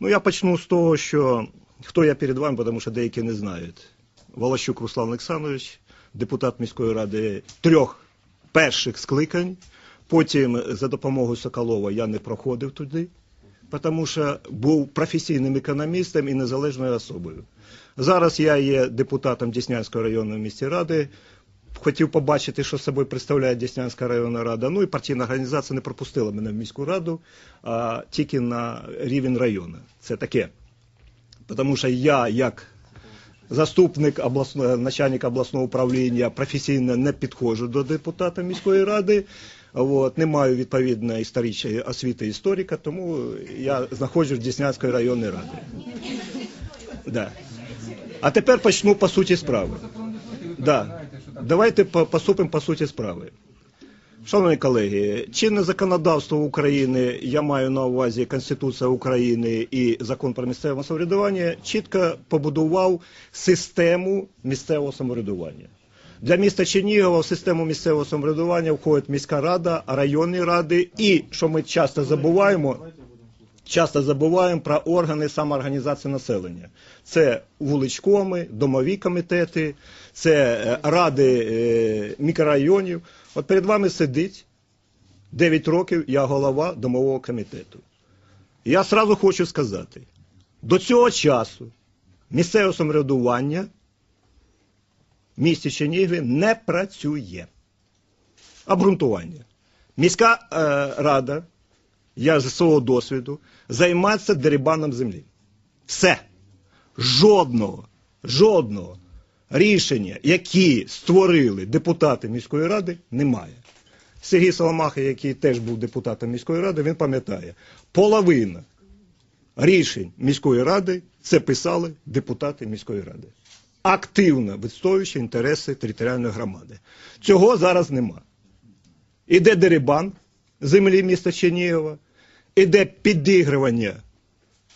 Ну я почну з того, що хто я перед вами, тому що деякі не знають. Волощук Руслан Олександрович, депутат міської ради трьох перших скликань. Потім за допомогою Соколова я не проходив туди, тому що був професійним економістом і незалежною особою. Зараз я є депутатом Діснянської районної міської ради. Хотів побачити, що собою представляє Діснянська районна рада. Ну і партійна організація не пропустила мене в міську раду, а тільки на рівень району. Це таке. Тому що я, як заступник обласного, начальника обласного управління, професійно не підходжу до депутата міської ради. От, не маю відповідної історичної освіти історика, тому я знаходжусь в Діснянської районної ради. Да. А тепер почну по суті справи. Да. Давайте поступимо по суті справи. Шановні колеги, чинне законодавство України, я маю на увазі Конституція України і закон про місцеве самоврядування, чітко побудував систему місцевого самоврядування. Для міста Чернігова в систему місцевого самоврядування входить міська рада, районні ради і, що ми часто забуваємо, часто забуваємо про органи самоорганізації населення. Це вуличкоми, домові комітети, це е, ради е, мікрорайонів. От перед вами сидить 9 років я голова домового комітету. Я сразу хочу сказати, до цього часу місцеве самоврядування в місті Чернігові не працює. Обґрунтування. Міська е, рада я з свого досвіду, займатися дерибаном землі. Все. Жодного, жодного рішення, які створили депутати міської ради, немає. Сергій Соломаха, який теж був депутатом міської ради, він пам'ятає, половина рішень міської ради це писали депутати міської ради. Активно відстоюючи інтереси територіальної громади. Цього зараз нема. Іде дерибан землі міста Чернігова, іде підігрування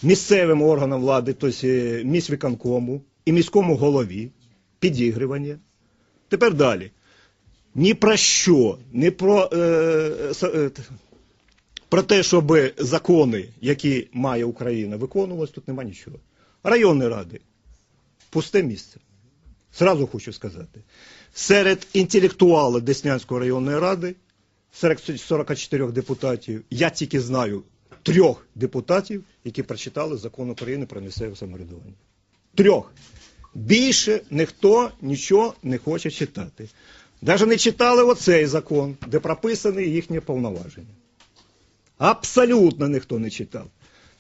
місцевим органам влади, тобто е, міськвиконкому і міському голові, підігрування. Тепер далі. Ні про що, ні про, е, е, про те, щоб закони, які має Україна, виконувалися, тут нема нічого. Районні ради пусте місце. Зразу хочу сказати. Серед інтелектуалів Деснянської районної ради, серед 44 депутатів, я тільки знаю трьох депутатів, які прочитали закон України про місцеве самоврядування. Трьох. Більше ніхто нічого не хоче читати. Навіть не читали оцей закон, де прописані їхні повноваження. Абсолютно ніхто не читав.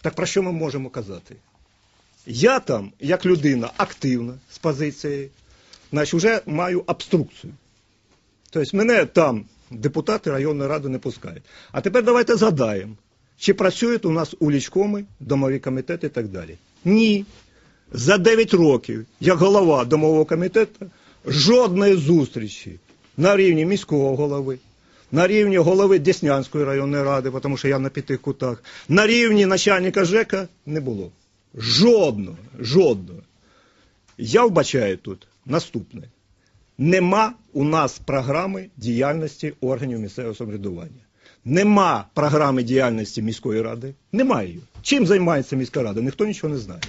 Так про що ми можемо казати? Я там, як людина активна з позицією, значить, вже маю обструкцію. Тобто мене там депутати районної ради не пускають. А тепер давайте згадаємо, чи працюють у нас улічкоми, домові комітети і так далі. Ні. За 9 років, як голова домового комітету, жодної зустрічі на рівні міського голови, на рівні голови Деснянської районної ради, тому що я на п'яти кутах, на рівні начальника ЖЕКа не було. Жодного, жодного. Я вбачаю тут наступне. Нема у нас програми діяльності органів місцевого самоврядування. Нема програми діяльності міської ради. Немає її. Чим займається міська рада? Ніхто нічого не знає.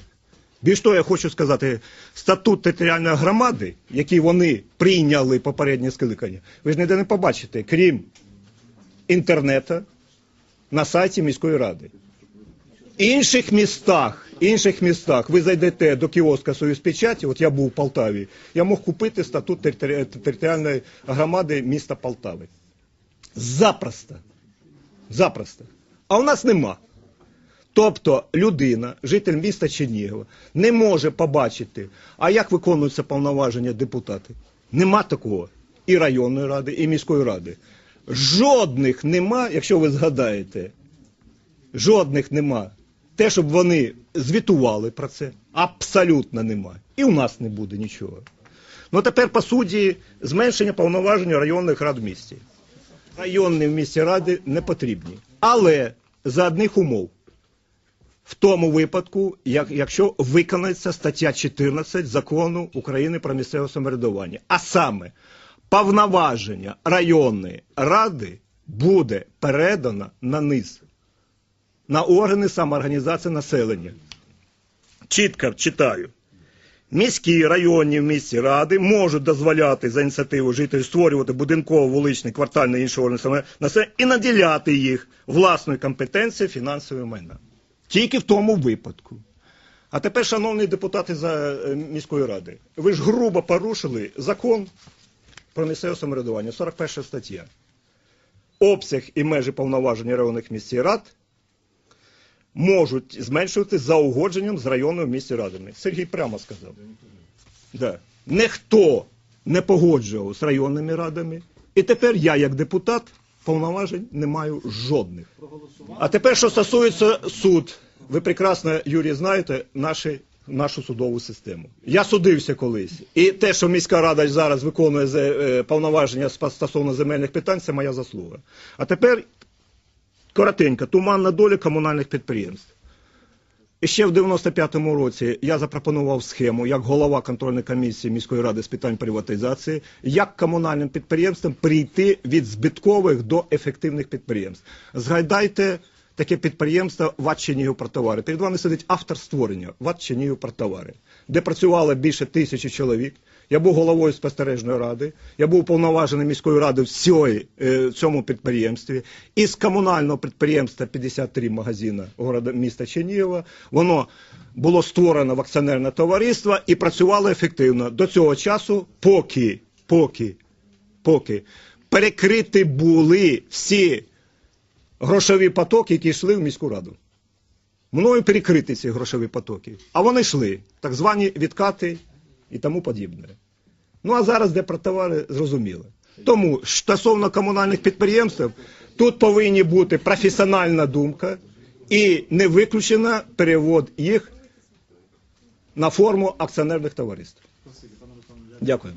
Більш того, я хочу сказати, статут територіальної громади, який вони прийняли попереднє скликання, ви ж ніде не побачите, крім інтернету на сайті міської ради. Інших містах, інших містах ви зайдете до кіоска Союзпечаті, от я був в Полтаві, я мог купити статут територіальної громади міста Полтави. Запросто. Запросто. А у нас нема. Тобто людина, житель міста Чернігова, не може побачити, а як виконуються повноваження депутатів. Нема такого. І районної ради, і міської ради. Жодних нема, якщо ви згадаєте, жодних нема. Те, щоб вони звітували про це, абсолютно нема. І у нас не буде нічого. Ну тепер, по суті, зменшення повноважень районних рад в місті. Районні в місті ради не потрібні. Але за одних умов. В тому випадку, як, якщо виконається стаття 14 закону України про місцеве самоврядування, а саме повноваження районної ради буде передано на низ. На органи самоорганізації населення. Чітко читаю. Міські, районні в місті ради можуть дозволяти за ініціативу жителів створювати будинково, вуличний, квартальний інший орган самонаселення і наділяти їх власною компетенцією фінансової майна. Тільки в тому випадку. А тепер, шановні депутати за е, міської ради, ви ж грубо порушили закон про місцеве самоврядування, 41 стаття. Обсяг і межі повноважень районних міських рад можуть зменшувати за угодженням з районними місті радами. Сергій прямо сказав. Да. Ніхто не погоджував з районними радами. І тепер я, як депутат, повноважень не маю жодних. А тепер, що стосується суд, ви прекрасно, Юрій, знаєте наші, нашу судову систему. Я судився колись. І те, що міська рада зараз виконує зе- е, повноваження стосовно земельних питань, це моя заслуга. А тепер коротенько, туманна доля комунальних підприємств. І ще в 95-му році я запропонував схему як голова контрольної комісії міської ради з питань приватизації, як комунальним підприємствам прийти від збиткових до ефективних підприємств. Згадайте таке підприємство ВАТ Чернігів Протовари. Перед вами сидить автор створення ВАТ Чернігів Протовари, де працювало більше тисячі чоловік. Я був головою спостережної ради, я був ради в цьої, е, цьому підприємстві. Із комунального підприємства 53 магазина города, міста Чернігова, воно було створено в акціонерне товариство і працювало ефективно до цього часу, поки, поки, поки перекриті були всі грошові потоки, які йшли в міську раду. Мною перекриті ці грошові потоки. А вони йшли, так звані відкати і тому подібне. Ну а зараз, де про товари, зрозуміло. Тому стосовно комунальних підприємств, тут повинні бути професіональна думка і не виключено перевод їх на форму акціонерних товариств. Дякую.